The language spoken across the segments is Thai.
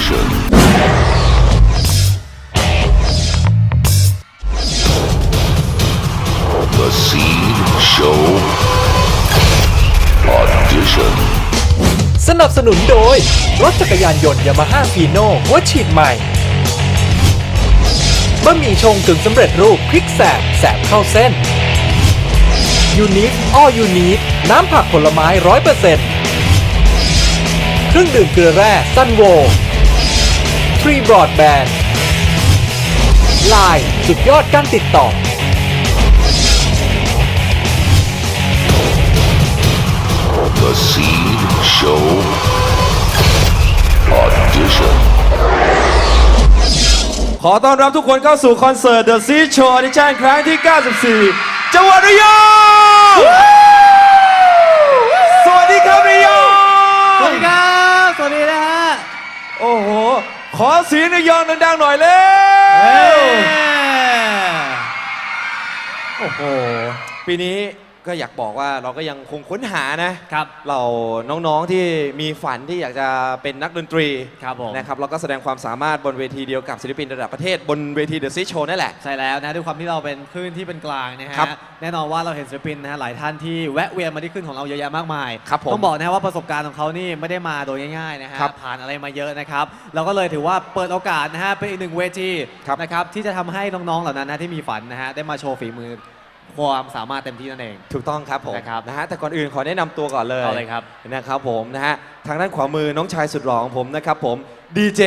Audition. The Seed Show Audition. สนับสนุนโดย รถจักรยานยนต์ยามาฮ่าฟีโน่หัวฉีดใหม่บะหมี่ชงกึ่งสำเร็จรูปพริกแสบแสบเข้าเส้นยูนิคอ้อยูนิคน้ำผักผลไม้ร้อยเปอร์เซ็นต์เครื่องดื่มเกลือแร่ซันโว ฟรีบรอดแบนด์ไลน์สุดยอดการติดต่อ The Seed Show Audition. ขอต้อนรับทุกคนเข้าสู่คอนเสิร์ต The Seed Show Audition ครั้งที่ 94 จังหวัดระยองสวัสดีครับระยองสวัสดีครับ สวัสดีนะฮะ โอ้โห ขอเสียงระยองดังๆหน่อยเร็เอ้วยโอ้โห ปีนี้ ก็อยากบอกว่าเราก็ยังคงค้นหานะครับเราน้องๆที่มีฝันที่อยากจะเป็นนักดนตรีครับผม นะครับแล้วก็แสดงความสามารถบนเวทีเดียวกับศิลปินระดับประเทศบนเวที The Seed Show นั่นแหละ ใช่แล้วนะด้วยความที่เราเป็นคลื่นที่เป็นกลางนะฮะครับแน่นอนว่าเราเห็นศิลปินนะฮะหลายท่านที่แวะเวียนมาที่คลื่นของเราเยอะแยะมากมายครับผมต้องบอกนะฮะว่าประสบการณ์ของเขานี่ไม่ได้มาโดยง่ายๆนะฮะครับผ่านอะไรมาเยอะนะครับเราก็เลยถือว่าเปิดโอกาสนะฮะเป็นอีกหนึ่งเวทีครับ นะครับที่จะทำให้น้องๆเหล่านั้นนะที่มีฝันนะฮะได้มาโชว์ฝีมือ ความสามารถเต็มที่นั่นเอง ถูกต้องครับผมนะครับนะฮะแต่ก่อนอื่นขอแนะนำตัวก่อนเลยเอาเลยครับ นะครับผมนะฮะทางด้านขวามือน้องชายสุดหล่อของผมนะครับผมดีเจ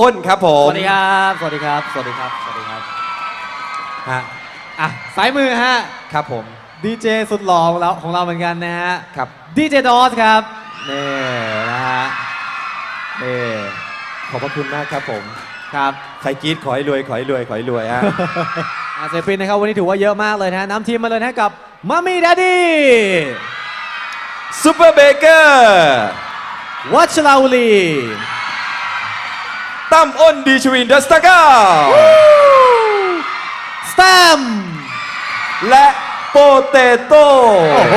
อ้นครับผมสวัสดีครับ สวัสดีครับ สวัสดีครับ สวัสดีครับ ฮะอะซ้ายมือฮะ ครับผมดีเจสุดหล่อของเราของเราเหมือนกันนะฮะ ครับดีเจดอสครับ นี่นะฮะ นี่ขอบพระคุณมากครับผม ครับ ใครกรีดขอให้รวยขอให้รวยขอให้รวยฮะ อาศิลปินนะครับวันนี้ถือว่าเยอะมากเลยนะฮะนำทีมมาเลยนะฮะกับมัมมี่ดัดดี้ซูเปอร์เบเกอร์วัชราวุลีตั้มอ้นดีชวินดัสตาก้าสแตมและโปเตโต้โอ้โห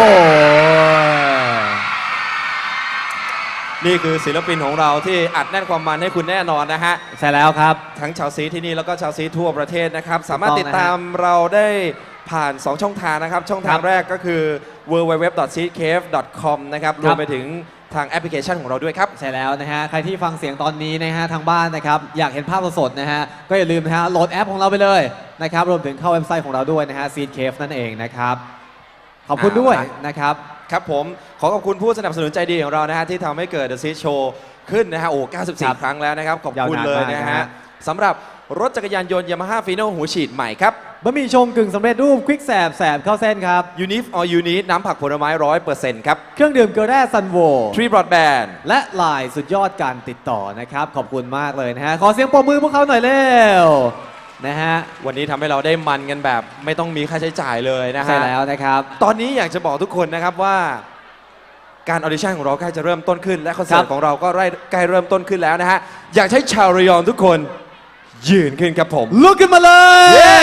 นี่คือศิลปินของเราที่อัดแน่นความมันให้คุณแน่นอนนะฮะ ใช่แล้วครับ ทั้งชาวซีที่นี่แล้วก็ชาวซีทั่วประเทศนะครับ สามารถถูกต้องติดตามเราได้ผ่าน 2 ช่องทางนะครับ ช่องทางครับแรกก็คือ www.seedcave.com นะครับรวมไปถึงทางแอปพลิเคชันของเราด้วยครับ ใช่แล้วนะฮะ ใครที่ฟังเสียงตอนนี้นะฮะทางบ้านนะครับ อยากเห็นภาพสดๆนะฮะ ก็อย่าลืมนะฮะโหลดแอปของเราไปเลยนะครับ รวมถึงเข้าเว็บไซต์ของเราด้วยนะฮะ Seed Cave นั่นเองนะครับ ขอบคุณด้วยเอาละนะครับ ครับผม ขอขอบคุณผู้สนับสนุนใจดีของเรานะฮะที่ทำให้เกิด The Seed Show ขึ้นนะฮะโอ้ครับ94 ครั้งแล้วนะครับ ขอบคุณยาวนานเลยมากนะนะฮะฮะ สำหรับรถจักรยานยนต์ยามาฮ่าฟีโน่หูฉีดใหม่ครับ บะหมี่ชงกึ่งสำเร็จรูปควิกแสบแสบเข้าเส้นครับยูนิฟออยูนิตน้ำผักผลไม้ร้อยเปอร์เซ็นต์ครับเครื่องดื่มเกลือแร่ซันโว ทรีบรอดแบนด์และลายสุดยอดการติดต่อนะครับ ขอบคุณมากเลยนะฮะ ขอเสียงปรบมือพวกเขาหน่อยเร็ว นะฮะวันนี้ทำให้เราได้มันกันแบบ ไม่ต้องมีค่าใช้จ่ายเลยนะฮะ ใช่แล้วนะครับ ตอนนี้อยากจะบอกทุกคนนะครับว่า การออดิชั่นของเราใกล้จะเริ่มต้นขึ้น และคอนเสิร์ตครับของเราก็ใกล้เริ่มต้นขึ้นแล้วนะฮะ อยากให้ชาวระยองทุกคนยืนขึ้นครับผม ลุกขึ้นมาเลยเย้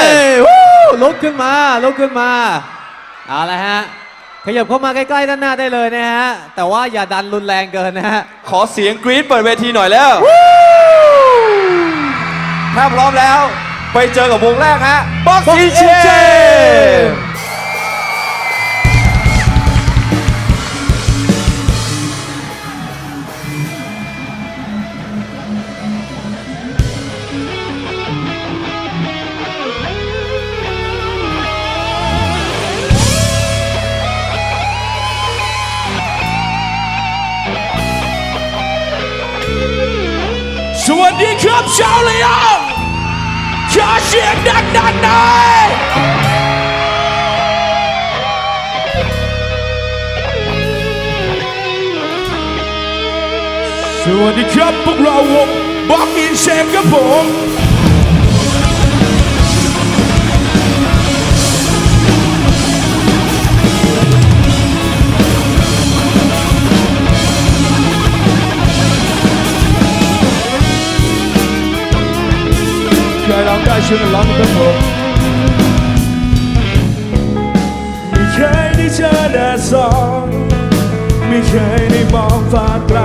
วู้ลุกขึ้นมา ลุกขึ้นมา เอาละฮะ ขยับเข้ามาใกล้ๆด้านหน้าได้เลยนะฮะ แต่ว่าอย่าดันรุนแรงเกินนะฮะ ขอเสียงกรี๊ดเปิดเวทีหน่อยแล้ว ถ้าพร้อมแล้ว ไปเจอกับวงแรกฮะบ็อก Box ซี่เช ช่วยกันร้องกับผมไม่เคยได้เจอแดดสองไม่เคยได้มองฟ้าไกล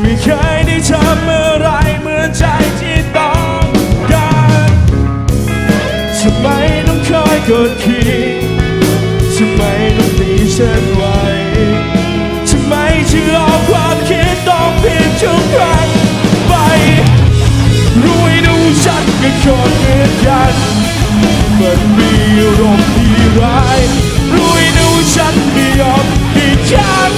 ไม่เคยได้ทำอะไรเหมือนใจที่ต้องการจะไปต้องคอยกด ยังโชดเงียบยันมันมีลมที่ร้ายรู้ไอ้หนูฉันไม่ยอมให้ฉัน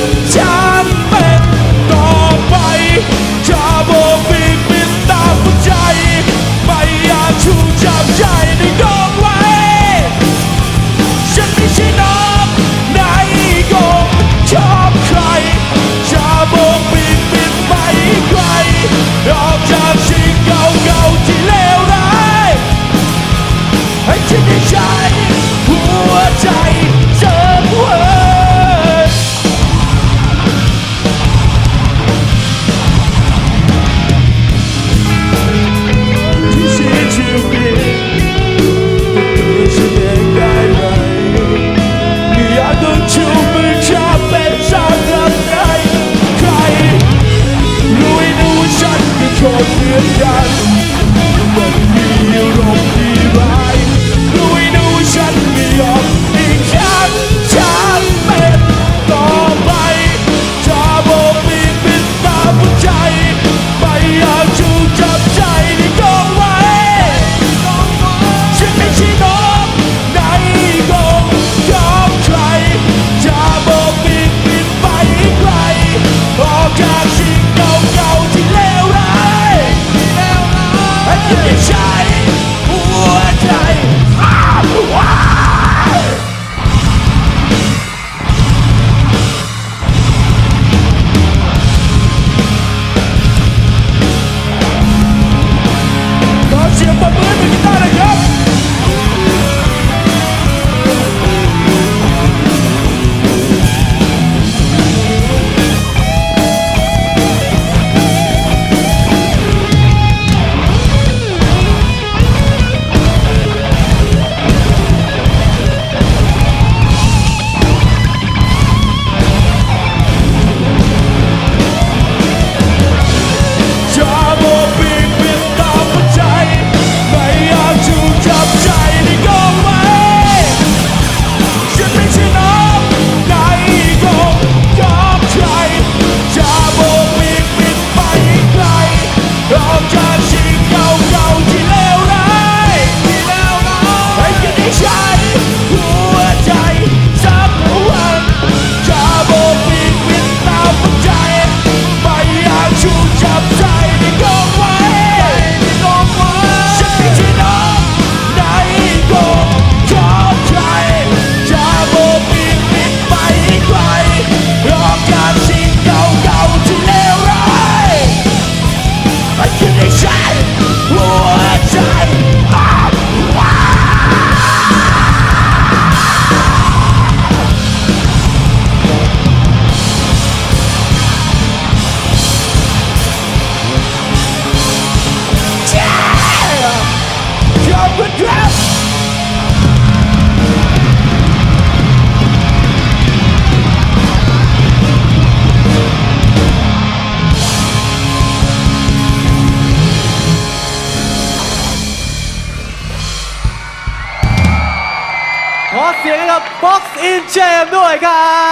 สียงให้กับ Box in Jam ด้วยครั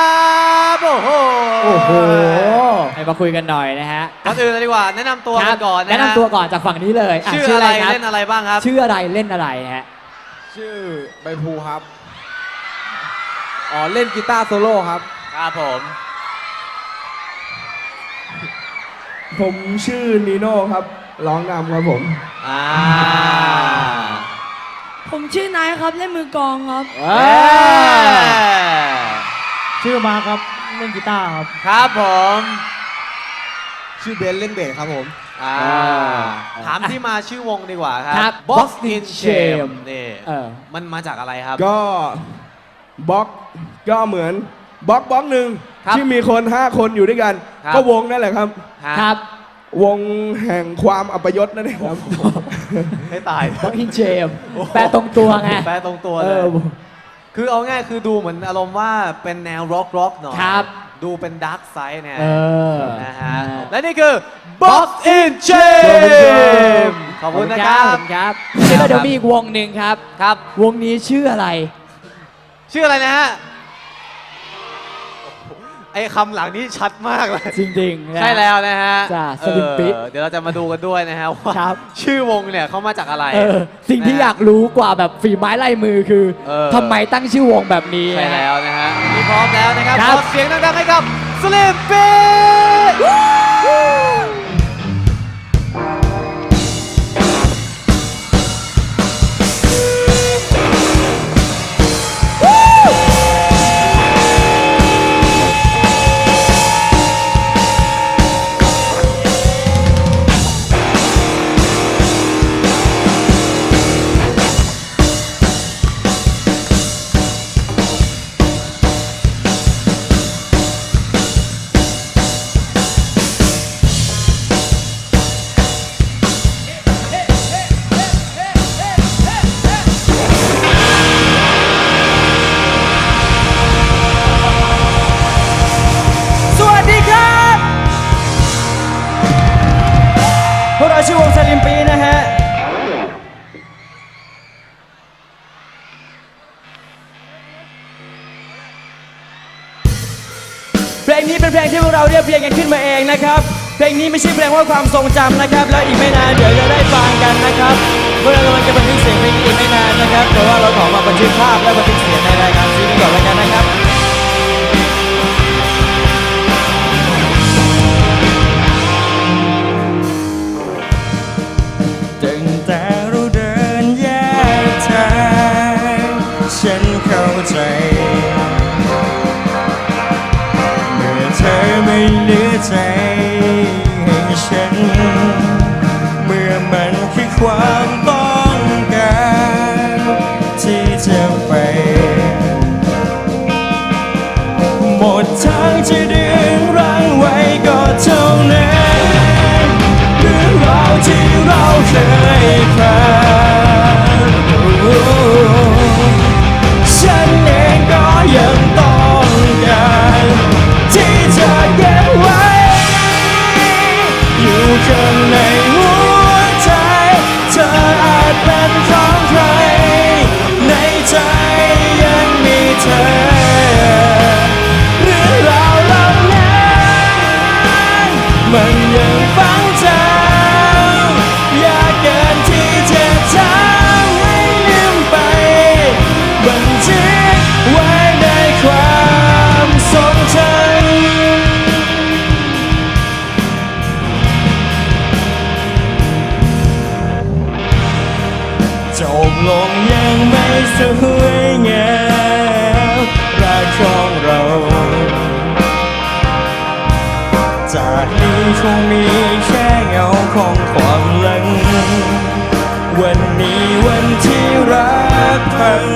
บโอ้โหโอ้โหให้มาคุยกันหน่อยนะฮะก่อนอื่นเลยดีกว่า แนะนำตัวคกัรับนก่อนนะฮะแนะนำตัวก่อนจากฝั่งนี้เลยะชื่ออะไรครับเล่นอะไรบ้างครับ ชื่ออะไรเล่นอะไรฮะชื่อใบภูครับ อ๋อ เล่นกีตาร์โซโล่ครับ ครับผม ผมชื่อนีโน่ครับ ร้องนำครับผม อ่าผม ชื่อนายครับเล่นมือกลองครับ เอ้ยชื่อมาครับเล่นกีตาร์ครับ ครับผมชื่อเบนเล่นเบสครับผมอ่าถามที่มาชื่อวงดีกว่าคครัรับบ Box Box in in Shame Shame นี่เออ มันมาจากอะไรครับ ก็บล็อกก็เหมือนบล็อกบล็อกหนึ่งครับที่มีคน 5 คนอยู่ด้วยกัน ครับ ก็วงนั่นแหละครับ ฮะครับ วงแห่งความอัปยศนั่นเองครับให้ตายบ็อกอินเจมแปลตรงตัวไง แปลตรงตัวเอเลย อ คือเอาง่ายคือดูเหมือนอารมณ์ว่าเป็นแนวร็อกร็อกหน่อยครับดูเป็นดาร์กไซด์เนี่ยเออนะฮะ อ่า และนี่คือ Box in Shame ขอบคุณนะครัขอบณครับแล้วก็เดี๋ยวมีอีกวงหนึ่งครับ ครับ วงนี้ชื่ออะไร ชื่ออะไรนะฮะ ไอ้คำหลังนี้ชัดมากเลย จริงๆนะ ใช่แล้วนะฮะจ้ะสลิมปิ เออเดี๋ยวเราจะมาดูกันด้วยนะฮะว่าครับ ชื่อวงเนี่ยเขามาจากอะไร เออสิ่งที่อยากรู้กว่าแบบฝีไม้ลายมือคือเออ ทำไมตั้งชื่อวงแบบนี้ ใช่แล้วนะฮะนี่พร้อมแล้วนะครับครัขบอเสียงดังๆให้กับสลิมปิ นขึ้นมาเองนะครับ เพลงนี้ไม่ใช่เพลงว่าความทรงจำนะครับ แล้วอีกไม่นานเดี๋ยวจะได้ฟังกันนะครับพวกเรากำลังจะบันทึกเสียงเพลงนี้อีกไม่นานนะครับ แต่ว่าเราขอมาบันทึกภาพและบันทึกเสียงในรายการซีนี้ก่อนแล้วกันนะครับ นี้คงมีแค่เงาของความหลัง วันนี้วันที่รักพัง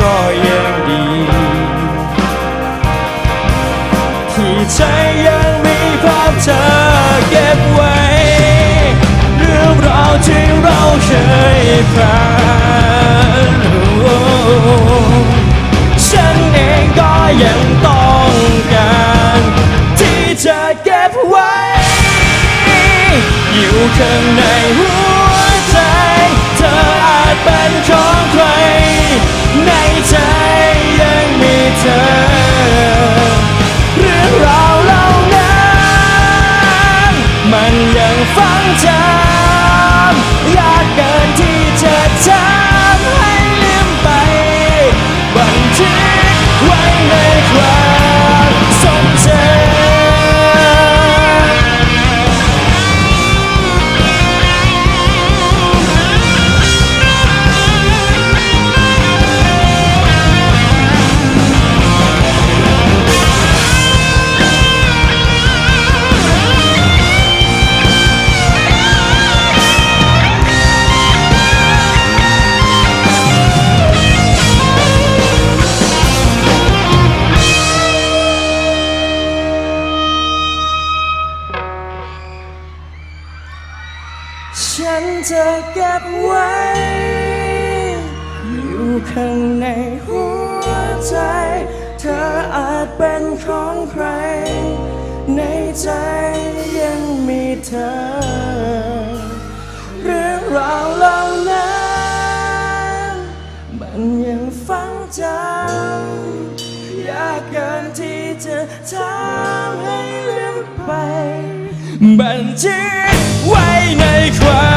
ก็ยังดี ที่ใจยังมีภาพเธอเก็บไว้เรื่องราวที่เราเคยผ่านฉันเองก็ยังต้อง ข้างในหัวใจ เธออาจเป็นของใคร ในใจยังมีเธอ เรื่องราวเหล่านั้นมันยังฝังจำยากเกินที่จะจำ ฉันจะเก็บไว้ อยู่ข้างในหัวใจ เธออาจเป็นของใคร ในใจยังมีเธอ เรื่องราวเหล่านั้นมันยังฝังจยากเกินที่จะทำให้ลืมไป บันทึ กไว้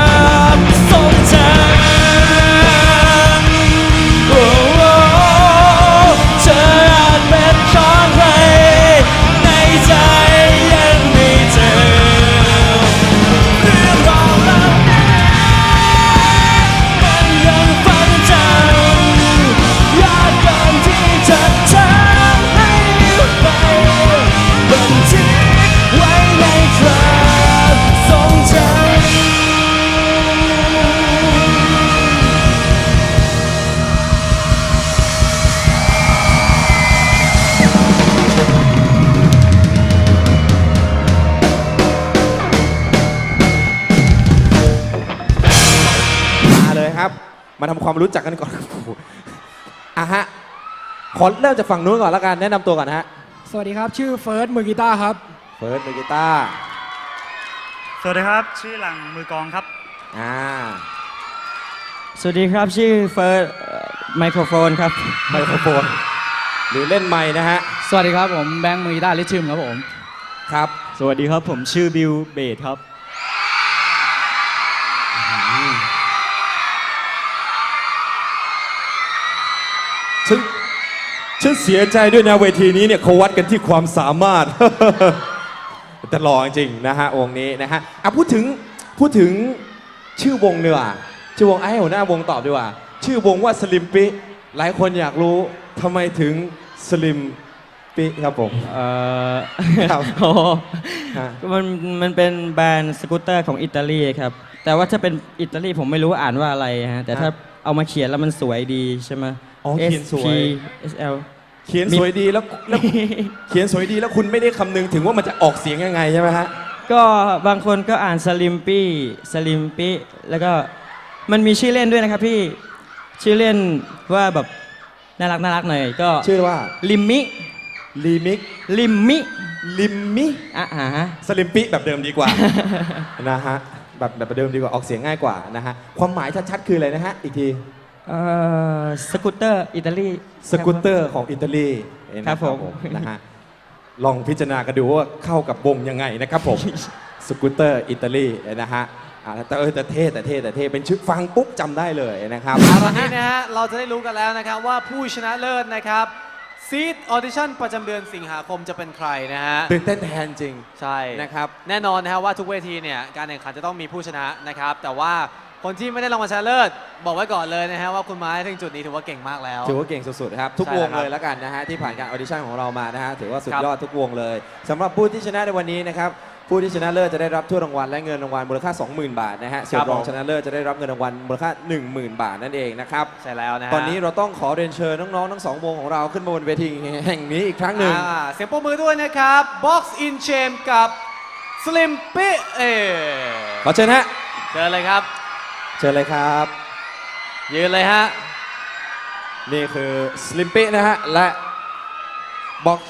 ความรู้จักกันก่อนโอ้โหอะฮะขอเริ่มจากฝั่งนู้นก่อนแล้วกันแนะนำตัวก่อนนะฮะสวัสดีครับ ชื่อเฟิร์สมือกีตาร์ครับ เฟิร์สมือกีตาร์สวัสดีครับ ชื่อหลังมือกลองครับ อ่าสวัสดีครับ ชื่อเฟิร์สไมโครโฟนครับ ไมโครโฟนหรือเล่นไม้นะฮะสวัสดีครับผมแบงค์มือกีตาร์ลิชิมครับผม ครับ สวัสดีครับผมชื่อบิวเบดครับ ฉันฉันเสียใจด้วยนะเวทีนี้เนี่ยเขาวัดกันที่ความสามารถ แต่หล่อจริงๆนะฮะวงนี้นะฮะอะพูดถึงพูดถึงชื่อวงเนื้อชื่อวงไอ้หัวหน้าวงตอบดีกว่า ชื่อวงว่าสลิมปิหลายคนอยากรู้ทำไมถึงสลิมปิครับผม เอ่อครับโอ้ฮะ มันมันเป็นแบรนด์สกูตเตอร์ของอิตาลีครับ แต่ว่าถ้าเป็นอิตาลีผมไม่รู้อ่านว่าอะไรฮะ แต่ถ้าเอามาเขียนแล้วมันสวยดีใช่ไหม อ๋อเขียนสวย S P S L เขียนสวยดีแล้วแล้วเขียนสวยดีแล้วคุณไม่ได้คำนึงถึงว่ามันจะออกเสียงยังไงใช่ไหมฮะ ก็บางคนก็อ่านสลิมปี้สลิมปี้แล้วก็มันมีชื่อเล่นด้วยนะครับพี่ชื่อเล่นว่าแบบน่ารักน่ารักหน่อยก็ชื่อว่าลิมมิลีมิกลิมมิลิมมิอะฮะสลิมปิแบบเดิมดีกว่านะฮะแบบแบบเดิมดีกว่าออกเสียงง่ายกว่านะฮะความหมายชัดๆคืออะไรนะฮะอีกที เอ่อสกูตเตอร์อิตาลี สกูตเตอร์ของอิตาลีนะครับ ผมนะฮะลองพิจารณากันดูว่าเข้ากับวงยังไงนะครับผมสกูตเตอร์อิตาลีนะฮะอ่าแต่เออแต่เท่แต่เท่แต่เท่เป็นชื่อฟังปุ๊บจำได้เลยนะครับตอนนี้นะฮะเราจะได้รู้กันแล้วนะครับว่าผู้ชนะเลิศนะครับซีดออดิชั่นประจำเดือนสิงหาคมจะเป็นใครนะฮะ ตื่นเต้นแทนจริงใช่ นะครับ แน่นอนนะฮะว่าทุกเวทีเนี่ยการแข่งขันจะต้องมีผู้ชนะนะครับ แต่ว่า คนที่ไม่ได้รางวัลชนะเลิศบอกไว้ก่อนเลยนะฮะว่าคุณไม้ถึงจุดนี้ถือว่าเก่งมากแล้ว ถือว่าเก่งสุดๆครับทุกใช่วแล้วงครับเลยแล้วกันนะฮะที่ผ่านการออดิชั่นของเรามานะฮะถือว่าสุดครับ ยอดทุกวงเลยสำหรับผู้ที่ชนะในวันนี้นะครับผู้ที่ชนะเลิศจะได้รับถ้วยรางวัลและเงินรางวัลมูลค่า 20,000 บาทนะฮะส่วนรองชนะเลิศจะได้รับเงินรางวัลมูลค่า 10,000 บาทนั่นเองนะครับใช่แล้วนะฮะตอนนี้เราต้องขอเรียนเชิญน้องๆทั้งสองวงของเราขึ้นมาบนเวทีแห่งนี้อีกครั้งหนึ่ง อ่าเสียงปรบมือด้วยนะครับ Box in Shame กับ Slim p i เอขอเชิญฮะ เจอเลยครับ เชิญเลยครับ ยืนเลยฮะ นี่คือสลิมปินะฮะ และ Box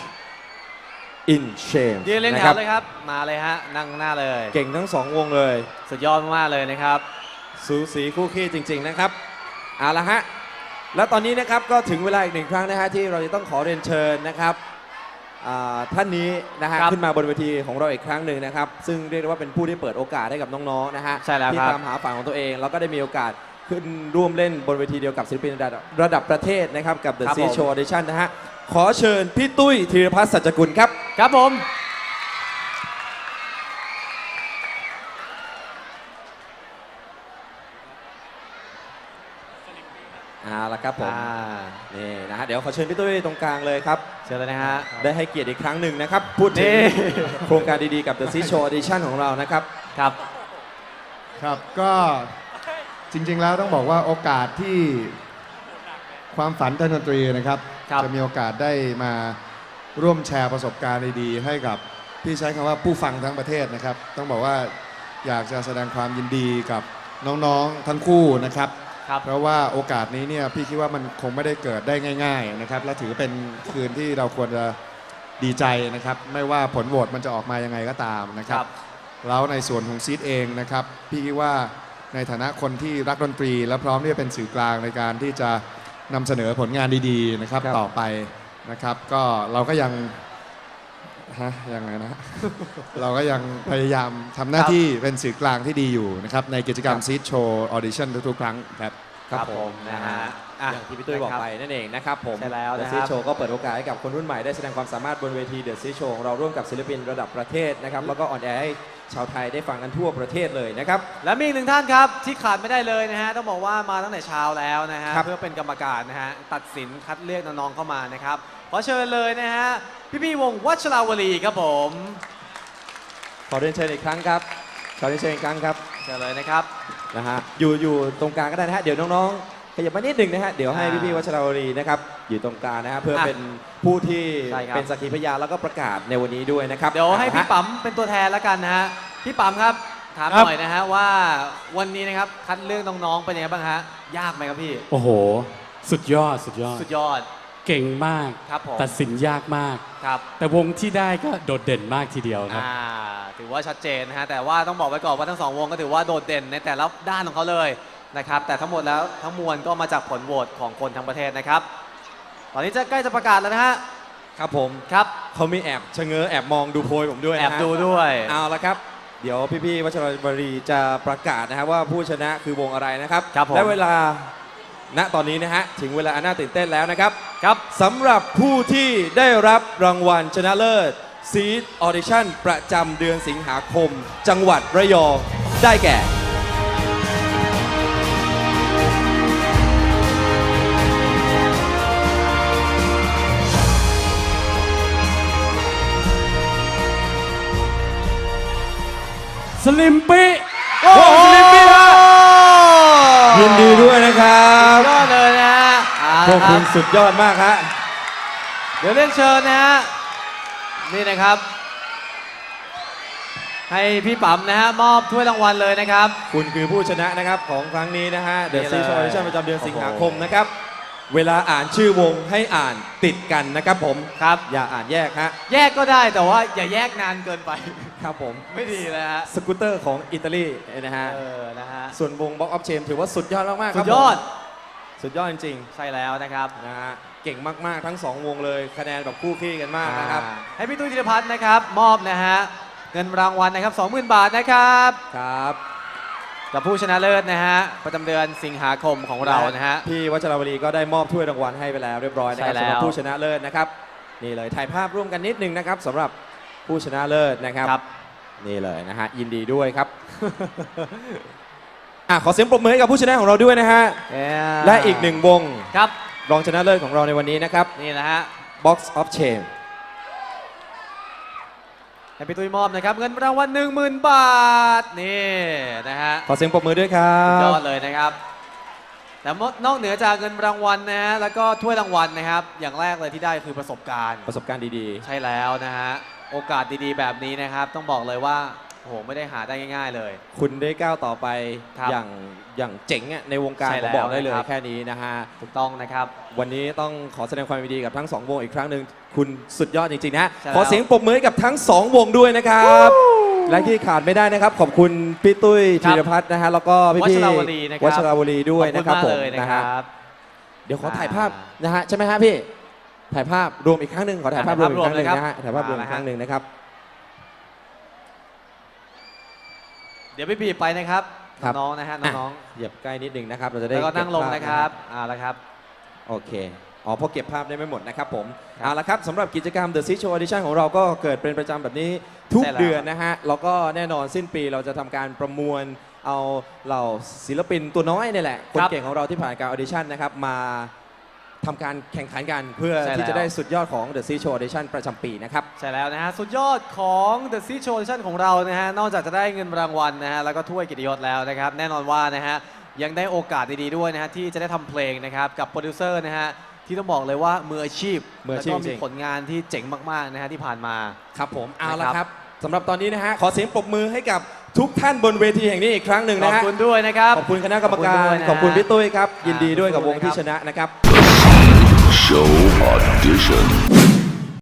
in Shame ยืนเรียงนะแถครัวเลยครับ มาเลยฮะ นั่งหน้าเลย เก่งทั้งสองวงเลย สุดยอดมากๆเลยนะครับ สูสีคู่ขี้จริง ๆ นะครับเอาละฮะ แล้วตอนนี้นะครับก็ถึงเวลาอีกหนึ่งครั้งนะฮะที่เราจะต้องขอเรียนเชิญนะครับ อ่าท่านนี้นะฮะครับขึ้นมาบนเวทีของเราอีกครั้งหนึ่งนะครับ ซึ่งเรียกได้ว่าเป็นผู้ที่เปิดโอกาสให้กับน้องๆนะฮะใช่แล้วที่ครับตามหาฝันของตัวเอง แล้วก็ได้มีโอกาสขึ้นร่วมเล่นบนเวทีเดียวกับศิลปินระดับระดับประเทศนะครับกับ The ครับ Sea ผม Show Audition นะฮะขอเชิญพี่ตุ้ยธีรพัฒน์สัจจกุลครับ ครับผม เอาละครับผมอ่านี่นะฮะ เดี๋ยวขอเชิญพี่ตุ้ยตรงกลางเลยครับ เชิญเลยนะฮะ ได้ให้เกียรติอีกครั้งหนึ่งนะครับ พูดถึนี่งโครงการดีๆกับ The Sea Show Audition ของเรานะครับ ครับ ครับก็จริงๆแล้วต้องบอกว่าโอกาสที่ความฝันทางดนตรีนะครับครับจะมีโอกาสได้มาร่วมแชร์ประสบการณ์ดีๆให้กับพี่ใช้คำว่าผู้ฟังทั้งประเทศนะครับ ต้องบอกว่าอยากจะแสดงความยินดีกับน้องๆทั้งคู่นะครับ ครับเพราะว่าโอกาสนี้เนี่ยพี่คิดว่ามันคงไม่ได้เกิดได้ง่าย ๆนะครับ และถือเป็นคืนที่เราควรจะดีใจนะครับ ไม่ว่าผลโหวตมันจะออกมายังไงก็ตามนะครัครับบแล้วในส่วนของซีดเองนะครับ พี่คิดว่าในฐานะคนที่รักดนตรี และพร้อมที่จะเป็นสื่อกลางในการที่จะนำเสนอผลงานดีๆนะครับครับ ต่อไปนะครับ ก็เราก็ยัง ฮะยังไงนะ เราก็ยังพยายามทำหน้าที่เป็นสื่อกลางที่ดีอยู่นะครับ ในกิจกรรมซีดโชว์ออดิชั่นทุกๆ ครั้งครับ ครับผมนะฮะ อะอย่างที่พี่ตุ้ยบอกไปนั่นเองนะครับผมใช่แล้วเดนะอะครับซีโชว์ก็เปิดโอกาสให้กับคนรุ่นใหม่ได้แสดงความสามารถบนเวทีเดอะซีโชว์ของเราร่วมกับศิลปินระดับประเทศนะครับแล้วก็ออนแอร์ให้ชาวไทยได้ฟังกันทั่วประเทศเลยนะครับ และมีอีกหนึ่งท่านครับ ที่ขาดไม่ได้เลยนะฮะ ต้องบอกว่ามาตั้งแต่เช้าแล้วนะฮะครับเพื่อเป็นกรรมการนะฮะ ตัดสินคัดเลือกน้องๆเข้ามานะครับ ขอเชิญเลยนะฮะ พี่ๆวงวัชราวลีครับผม ขอเรียนเชิญอีกครั้งครับ ขอเรียนเชิญอีกครั้งครับเชิญเลยนะครับนะฮะอยู่อยู่ตรงกลางก็ได้นะฮะเดี๋ยวน้องๆ ขยับมานิดหนึ่งนะฮะ เดี๋ยวให้อ่าพี่ๆวัชราวรีนะครับ อยู่ตรงกลางนะฮะเพื่ออะเป็นผู้ที่ใช่ครับ เป็นสักขีพยานแล้วก็ประกาศในวันนี้ด้วยนะครับเดี๋ยวให้พี่อะปั๊มเป็นตัวแทนแล้วกันนะฮะพี่ปั๊มครับถามครับหน่อยนะฮะว่าวันนี้นะครับคัดเลือกน้องๆเป็นยังไงบ้างฮะยากไหมครับพี่ โอ้โห สุดยอดสุดยอด สุดยอด เก่งมาก ครับผม ตัดสินยากมาก ครับแต่วงที่ได้ก็โดดเด่นมากทีเดียวครับ อ่าถือว่าชัดเจนนะฮะแต่ว่าต้องบอกไว้ก่อนว่าทั้งสองวงก็ถือว่าโดดเด่นในแต่ละด้านของเขาเลย นะครับ แต่ทั้งหมดแล้วทั้งมวลก็มาจากผลโหวตของคนทั้งประเทศนะครับ ตอนนี้จะใกล้จะประกาศแล้วนะฮะ ครับผมครับเขามีแอบชะเง้อแอบมองดูโพยผมด้วยแอนะบฮะดูด้วย เอาละครับ เดี๋ยวพี่ๆวัชรบรีจะประกาศนะครับว่าผู้ชนะคือวงอะไรนะครับครับผม และเวลาณตอนนี้นะฮะถึงเวลาอันน่าตื่นเต้นแล้วนะครับ ครับ สำหรับผู้ที่ได้รับรางวัลชนะเลิศซีดออดิชั่นประจำเดือนสิงหาคม จังหวัดระยอง ได้แก่ สลิมปิโอ้โหสลิปปี้ฮะยินดีด้วยนะครับยอดเลยนะฮะเอาพวกละคคุรับณสุดยอดมากฮะเดี๋ยวเรียนเชิญนะฮะ นี่นะครับ ให้พี่ปั๊มนะฮะ มอบถ้วยรางวัลเลยนะครับ คุณคือผู้ชนะนะครับของครั้งนี้นะฮะ The นี่ Sea เลย Show Audition ประจำเดือนโอ้โหสิงหาคมนะครับ เวลาอ่านชื่อวงให้อ่านติดกันนะครับผม ครับ อย่าอ่านแยกฮะ แยกก็ได้แต่ว่าอย่าแยกนานเกินไป ครับผม ไม่ดีเลยฮะสกูตเตอร์ของอิตาลีนะฮะ เออนะฮะ ส่วนวง Box of Shame ถือว่าสุดยอดมากๆคสุรับดยอดผมสุดยอดจริงใช่แล้วนะครับๆนะฮะ เก่งมากๆทั้งสองวงเลยคะแนนแบบคู่ขี้กันมากนะครับอ่าให้พี่ตุ้ยธีรพัฒน์นะครับ มอบนะฮะ เงินรางวัลนะครับ 20,000 บาทนะครับ ครับกับผู้ชนะเลิศนะฮะ ประจำเดือนสิงหาคมของเรานะฮะ พี่วัชรวลีก็ได้มอบถ้วยรางวัลให้ไปแล้วเรียบร้อยนะครับใช่แล้วสำหรับผู้ชนะเลิศนะครับ นี่เลยถ่ายภาพร่วมกันนิดนึงนะครับสำหรับ ผู้ชนะเลิศนะครับครับ นี่เลยนะฮะยินดีด้วยครับ อะขอเสียงปรบมือให้กับผู้ชนะของเราด้วยนะฮะและอีกหนึ่งวงครับรองชนะเลิศของเราในวันนี้นะครับ นี่นะฮะ Box of Shame ให้พี่ตุ้ยมอบนะครับ เงินรางวัล10,000 บาท นี่นะฮะขอเสียงปรบมือด้วยครัสุดยบอดเลยนะครับ แต่นอกเหนือจากเงินรางวัลนะฮะแล้วก็ถ้วยรางวัลนะครับ อย่างแรกเลยที่ได้คือประสบการณ์ ประสบการณ์ดีใช่แล้วนะฮะ โอกาสดีๆ แบบนี้นะครับ ต้องบอกเลยว่าโอ้โหไม่ได้หาได้ง่ายๆเลยๆคุณได้ก้าวต่อไปครับอย่างอย่างเจ๋งอะในวงการใช่ผแล้มวบอกได้เลยนะครับ แค่นี้นะฮะ ถูกต้องนะครับ วันนี้ต้องขอแสดงความยินดีกับทั้งสองวงอีกครั้งหนึ่งคุณสุดยอดจริง ๆ นะ ใช่แล้ว ขอเสียงปรบมือให้กับทั้งสองวงด้วยนะครับ และที่ขาดไม่ได้นะครับ ขอบคุณพี่ตุ้ยครัธีบรพัฒน์นะฮะแล้วก็พี่วัพี่ชราวลีนะครับวัชราวลีด้วยขอบนะคุณครับมากผมเลยนะนะคฮะรับ เดี๋ยวขอถ่ายภาพอ่านนะฮะใช่ไหมฮะพี่ ถ่ายภาพรวมอีกครั้งหนึ่งขอถ่ายภาพรวมอีกครั้งหนึ่งถ่ายภาพรวมเลยครับนะฮะถ่ายภาพรวมอีกมาครั้งหนึ่งนะครับ เดี๋ยวพี่บีบไปนะครับครับ น้องๆนะฮะน้องเหยียบใกล้นิดหนึ่งนะครับ เราจะๆได้แล้วก็นั่งลงเภาพนะครับเอาละครับ โอเคอ๋อเพราะเก็บภาพได้ไม่หมดนะครับผมครับเอาละครับสำหรับกิจกรรม The Sea Show Audition ของเราก็เกิดเป็นประจำแบบนี้ทุกใช่แล้ว เดือนนะฮะแล้วก็แน่นอนสิ้นปีเราจะทำการประมวลเอาเหล่าศิลปินตัวน้อยเนี่ยแหละ คนเก่งของเราที่ผ่านการออดิชั่นนะครับมา ทำการแข่งขันกันเพื่อใช่แล้ว ที่จะได้สุดยอดของ The Sea Show Audition ประจำปีนะครับ ใช่แล้วนะฮะ สุดยอดของ The Sea Show Edition ของเรานะฮะ นอกจากจะได้เงินรางวัลนะฮะ แล้วก็ถ้วยเกิตยศแล้วนะครับ แน่นอนว่านะฮะ ยังได้โอกาสดีๆด้วยนะฮะ ที่จะได้ทำเพลงนะครับ กับโปรดิวเซอร์นะฮะ ที่ต้องบอกเลยว่ามืออาชีพมืออาชีพแล้วก็จริมีง ผลงานที่เจ๋งมากๆนะฮะที่ผ่านมา ครับผมเอานะละครับ ครับสำหรับตอนนี้นะฮะ ขอเสียงปรบมือให้กับทุกท่านบนเวทีแห่งนี้อีกครั้งหนึ่งขนะอบฮะคุณด้วยนะครับ ขอบคุณคณะกรรมการ ขอบคุณด้วยนะฮะขอบคุณพี่ตุ้ยครับ ยินดีด้วยกับวงขอบคุณที่นะครับชนะนะครับ Show Audition.